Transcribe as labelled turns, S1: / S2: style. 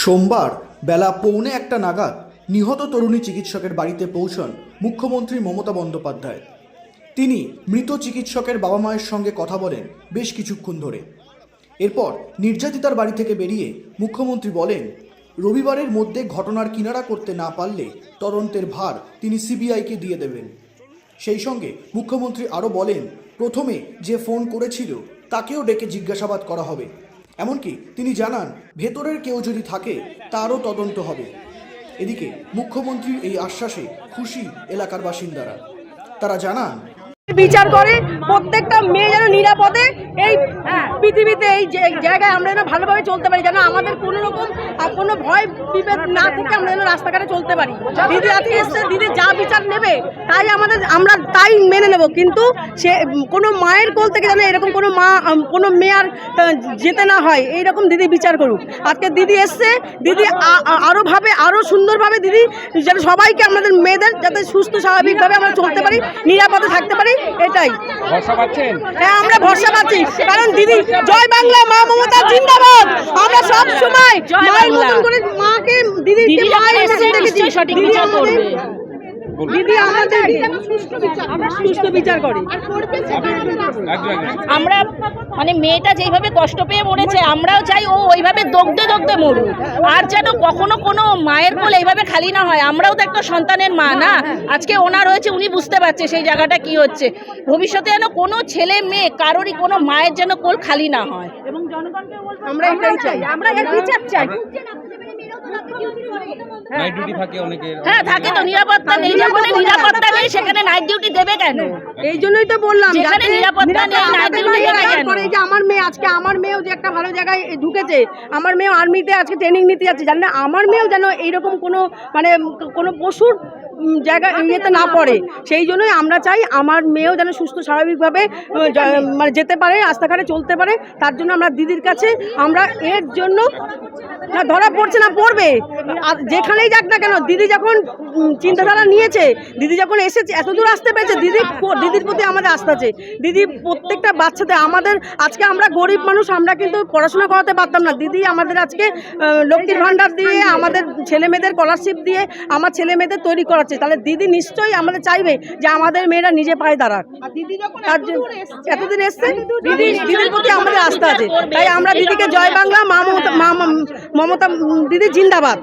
S1: সোমবার বেলা পৌনে একটা নাগাদ নিহত তরুণী চিকিৎসকের বাড়িতে পৌঁছন মুখ্যমন্ত্রী মমতা বন্দ্যোপাধ্যায়। তিনি মৃত চিকিৎসকের বাবা মায়ের সঙ্গে কথা বলেন বেশ কিছুক্ষণ ধরে। এরপর নির্যাতিতার বাড়ি থেকে বেরিয়ে মুখ্যমন্ত্রী বলেন, রবিবারের মধ্যে ঘটনার কিনারা করতে না পারলে তদন্তের ভার তিনি সিবিআইকে দিয়ে দেবেন। সেই সঙ্গে মুখ্যমন্ত্রী আরও বলেন, প্রথমে যে ফোন করেছিল তাকেও ডেকে জিজ্ঞাসাবাদ করা হবে। এমনকি তিনি জানান, ভেতরের কেউ যদি থাকে, তারও তদন্ত হবে। এদিকে মুখ্যমন্ত্রীর এই আশ্বাসে খুশি এলাকার বাসিন্দারা। তারা জানান
S2: বিচার করে, প্রত্যেকটা মেয়ে যেন নিরাপদে এই পৃথিবীতে এই যে- জায়গায় আমরা যেন ভালোভাবে চলতে পারি, যেন আমাদের কোনো রকম কোনো ভয় বিভেদ না থেকে আমরা যেন রাস্তাঘাটে চলতে পারি। দিদি আজকে এসছে, দিদি যা বিচার নেবে, তাই আমাদের, আমরা তাই মেনে নেব। কিন্তু সে, কোনো মায়ের কোল থেকে যেন এরকম কোনো মা কোনো মেয়ে আর যেতে না হয়, এইরকম দিদি বিচার করুক। আজকে দিদি এসছে, দিদি আ- আ- আরও ভাবে, আরও সুন্দরভাবে দিদি, যেন সবাইকে আমাদের মেয়েদের যাতে সুস্থ, স্বাভাবিকভাবে আমরা চলতে পারি, নিরাপদে থাকতে পারি। এটাই।
S3: ভরসা পাচ্ছেন?
S2: হ্যাঁ আমরা ভরসা পাচ্ছি। কারণ দিদি জয় বাংলা মা মমতা জিন্দাবাদ। আমরা সব সময় মায়ের মতন করে মাকে দিদি
S4: সঠিক বিচার করবে।
S2: দিদি আমাদের আমরা সুস্থ বিচার করি।
S3: একজন একজন
S4: আমরা মানে মেয়েটা যেইভাবে কষ্ট পেয়ে মরেছে আমরাও চাই ও ওইভাবে দগ্ধে দগ্ধে মরুক। আর যেন কখনো কোনো মায়ের কোল এইভাবে খালি না হয়। আমরাও তো একটা সন্তানের মা না? আজকে ওনার হয়েছে উনি বুঝতে পারছে সেই জায়গাটা কি হচ্ছে। ভবিষ্যতে যেন কোনো ছেলে মেয়ে কারোরই কোনো মায়ের যেন কোল খালি না হয়।
S2: আমরা এটাই চাই। আমরা এর বিচার চাই।
S3: নাইট ডিউটি থাকে অনেকের।
S4: হ্যাঁ থাকে তো। নিরাপত্তা নেই। যেখানে নিরাপত্তা নেই সেখানে নাইট ডিউটি দেবে কেন?
S2: এই জন্যই তো বললাম
S4: যেখানে নিরাপত্তা নেই, duty
S2: পাইয়ে
S4: দেবে কেন?
S2: পরে যে আমার মেয়ে আজকে আমার মেয়েও যে একটা ভালো জায়গায় ঢুকেছে আমার মেয়েও আর্মিতে আজকে ট্রেনিং নিতে যাচ্ছে জানেন না, আমার মেয়েও যেন এইরকম কোনো মানে কোনো পশুর জায়গা ইয়েতে না পড়ে। সেই জন্যই আমরা চাই আমার মেয়েও যেন সুস্থ স্বাভাবিকভাবে মানে যেতে পারে রাস্তাঘাটে চলতে পারে। তার জন্য আমরা দিদির কাছে আমরা এর জন্য না ধরা পড়ছে না পড়বে। আর যেখানেই যাক না কেন দিদি যখন চিন্তাধারা নিয়েছে দিদি যখন এসেছে এত দূর আসতে পেরেছে দিদি দিদির প্রতি আমাদের আস্থা আছে। দিদি প্রত্যেকটা বাচ্চাদের আমাদের আজকে আমরা গরিব মানুষ আমরা কিন্তু পড়াশোনা করাতে পারতাম না। দিদি আমাদের আজকে লক্ষ্মীর ভাণ্ডার দিয়ে আমাদের ছেলে মেয়েদের স্কলারশিপ দিয়ে আমার ছেলে মেয়েদের তৈরি করাচ্ছে। তাহলে দিদি নিশ্চয়ই আমাদের চাইবে যে আমাদের মেয়েরা নিজে পায়ে দাঁড়াক। তার জন্য এতদিন এসছে দিদি দিদির প্রতি আমাদের আস্থা আছে। তাই আমরা দিদিকে জয় বাংলা মা মমতা মা মা- মমতা দিদি জিন্দাবাদ।